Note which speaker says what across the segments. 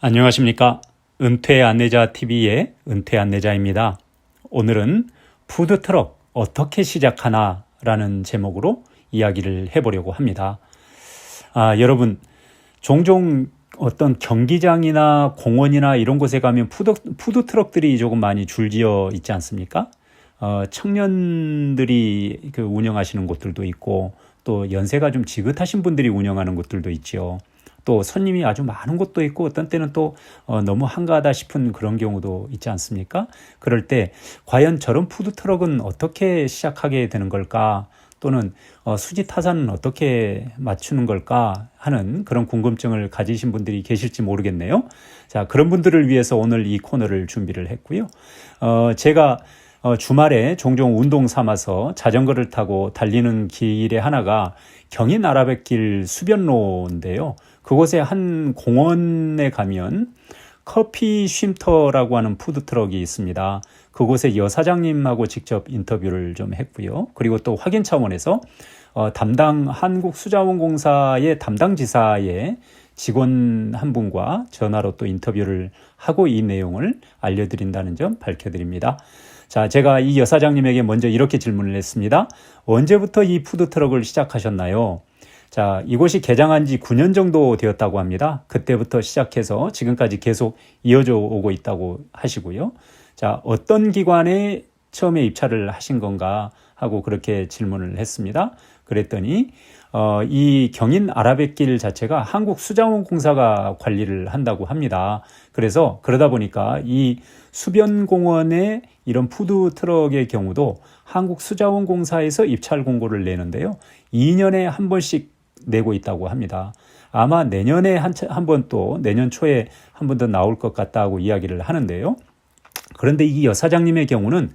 Speaker 1: 안녕하십니까. 은퇴 안내자 TV의 은퇴 안내자입니다. 오늘은 푸드트럭 어떻게 시작하나 라는 제목으로 이야기를 해보려고 합니다. 아, 여러분, 종종 어떤 경기장이나 공원이나 이런 곳에 가면 푸드, 푸드트럭들이 조금 많이 줄지어 있지 않습니까? 어, 청년들이 그 운영하시는 곳들도 있고 또 연세가 좀 지긋하신 분들이 운영하는 곳들도 있지요. 또 손님이 아주 많은 곳도 있고 어떤 때는 또 어, 너무 한가하다 싶은 그런 경우도 있지 않습니까? 그럴 때 과연 저런 푸드트럭은 어떻게 시작하게 되는 걸까? 또는 어, 수지 타산은 어떻게 맞추는 걸까 하는 그런 궁금증을 가지신 분들이 계실지 모르겠네요. 자, 그런 분들을 위해서 오늘 이 코너를 준비를 했고요. 어, 제가 어, 주말에 종종 운동 삼아서 자전거를 타고 달리는 길에 하나가 경인 아라뱃길 수변로인데요. 그곳에 한 공원에 가면 커피 쉼터라고 하는 푸드트럭이 있습니다. 그곳에 여사장님하고 직접 인터뷰를 좀 했고요. 그리고 또 확인 차원에서 어, 담당 한국수자원공사의 담당 지사의 직원 한 분과 전화로 또 인터뷰를 하고 이 내용을 알려드린다는 점 밝혀드립니다. 자, 제가 이 여사장님에게 먼저 이렇게 질문을 했습니다. 언제부터 이 푸드트럭을 시작하셨나요? 자, 이곳이 개장한 지 9년 정도 되었다고 합니다. 그때부터 시작해서 지금까지 계속 이어져 오고 있다고 하시고요. 자, 어떤 기관에 처음에 입찰을 하신 건가 하고 그렇게 질문을 했습니다. 그랬더니 어, 이 경인 아라뱃길 자체가 한국 수자원 공사가 관리를 한다고 합니다. 그래서 그러다 보니까 이 수변 공원의 이런 푸드 트럭의 경우도 한국 수자원 공사에서 입찰 공고를 내는데요. 2년에 한 번씩 내고 있다고 합니다. 아마 내년에 한 번 또 내년 초에 한 번 더 나올 것 같다고 이야기를 하는데요. 그런데 이 여사장님의 경우는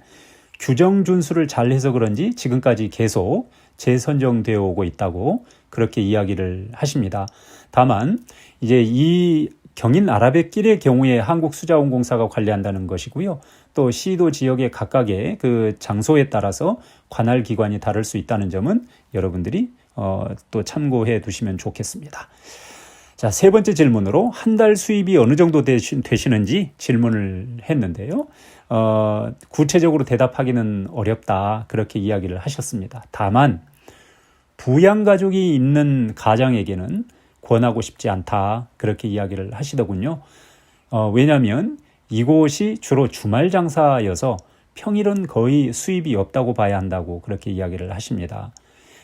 Speaker 1: 규정 준수를 잘 해서 그런지 지금까지 계속 재선정되어 오고 있다고 그렇게 이야기를 하십니다. 다만 이제 이 경인 아라뱃길의 경우에 한국수자원공사가 관리한다는 것이고요. 또 시도 지역의 각각의 그 장소에 따라서 관할 기관이 다를 수 있다는 점은 여러분들이 어, 또 참고해 두시면 좋겠습니다. 자, 세 번째 질문으로 한 달 수입이 어느 정도 되시, 되시는지 질문을 했는데요. 어, 구체적으로 대답하기는 어렵다. 그렇게 이야기를 하셨습니다. 다만, 부양가족이 있는 가장에게는 권하고 싶지 않다. 그렇게 이야기를 하시더군요. 어, 왜냐하면 이곳이 주로 주말 장사여서 평일은 거의 수입이 없다고 봐야 한다고 그렇게 이야기를 하십니다.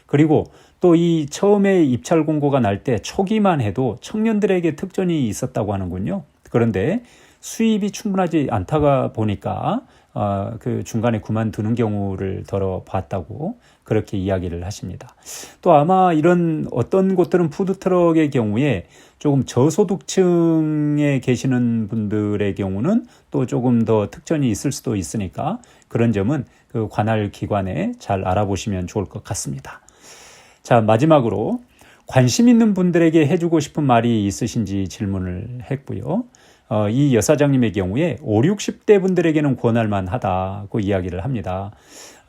Speaker 1: 그리고 또 이 처음에 입찰 공고가 날 때 초기만 해도 청년들에게 특전이 있었다고 하는군요. 그런데 수입이 충분하지 않다가 보니까 어, 그 중간에 그만두는 경우를 더러 봤다고 그렇게 이야기를 하십니다. 또 아마 이런 어떤 곳들은 푸드트럭의 경우에 조금 저소득층에 계시는 분들의 경우는 또 조금 더 특전이 있을 수도 있으니까 그런 점은 그 관할 기관에 잘 알아보시면 좋을 것 같습니다. 자, 마지막으로 관심 있는 분들에게 해주고 싶은 말이 있으신지 질문을 했고요. 어, 이 여사장님의 경우에 5, 60대 분들에게는 권할 만 하다고 이야기를 합니다.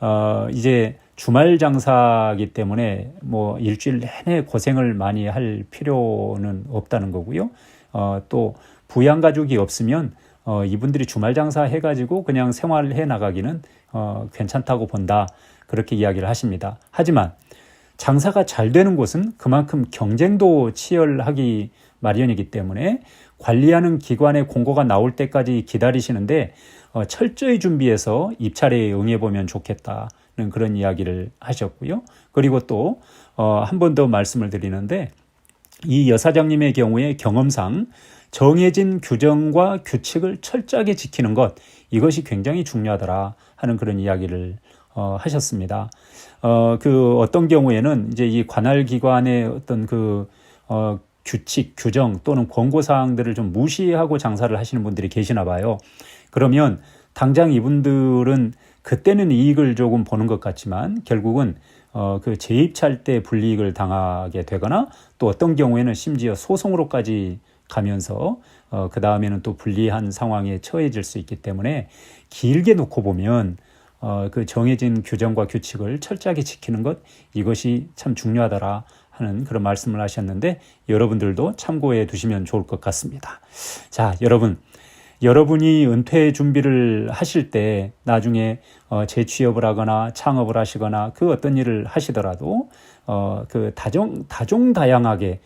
Speaker 1: 어, 이제 주말 장사기 때문에 뭐 일주일 내내 고생을 많이 할 필요는 없다는 거고요. 어, 또 부양 가족이 없으면 어, 이분들이 주말 장사 해가지고 그냥 생활을 해 나가기는 어, 괜찮다고 본다. 그렇게 이야기를 하십니다. 하지만 장사가 잘 되는 곳은 그만큼 경쟁도 치열하기 마련이기 때문에 관리하는 기관의 공고가 나올 때까지 기다리시는데 어, 철저히 준비해서 입찰에 응해보면 좋겠다는 그런 이야기를 하셨고요. 그리고 또 어, 한번 더 말씀을 드리는데 이 여사장님의 경우에 경험상 정해진 규정과 규칙을 철저하게 지키는 것 이것이 굉장히 중요하더라 하는 그런 이야기를 어, 하셨습니다. 어, 그 어떤 경우에는 이제 이 관할 기관의 어떤 그 어, 규칙, 규정 또는 권고 사항들을 좀 무시하고 장사를 하시는 분들이 계시나 봐요. 그러면 당장 이분들은 그때는 이익을 조금 보는 것 같지만 결국은 어, 그 재입찰 때 불이익을 당하게 되거나 또 어떤 경우에는 심지어 소송으로까지 가면서 어, 그 다음에는 또 불리한 상황에 처해질 수 있기 때문에 길게 놓고 보면 어, 그 정해진 규정과 규칙을 철저하게 지키는 것 이것이 참 중요하더라 하는 그런 말씀을 하셨는데 여러분들도 참고해 두시면 좋을 것 같습니다. 자, 여러분. 여러분이 은퇴 준비를 하실 때 나중에 어, 재취업을 하거나 창업을 하시거나 그 어떤 일을 하시더라도 어, 그 다종 다종다양하게 어,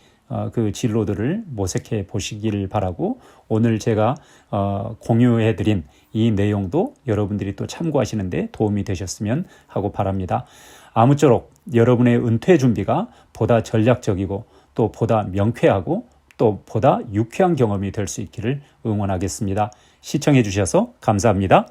Speaker 1: 그 진로들을 모색해 보시기를 바라고 오늘 제가 어, 공유해 드린 이 내용도 여러분들이 또 참고하시는데 도움이 되셨으면 하고 바랍니다. 아무쪼록 여러분의 은퇴 준비가 보다 전략적이고 또 보다 명쾌하고 또 보다 유쾌한 경험이 될 수 있기를 응원하겠습니다. 시청해 주셔서 감사합니다.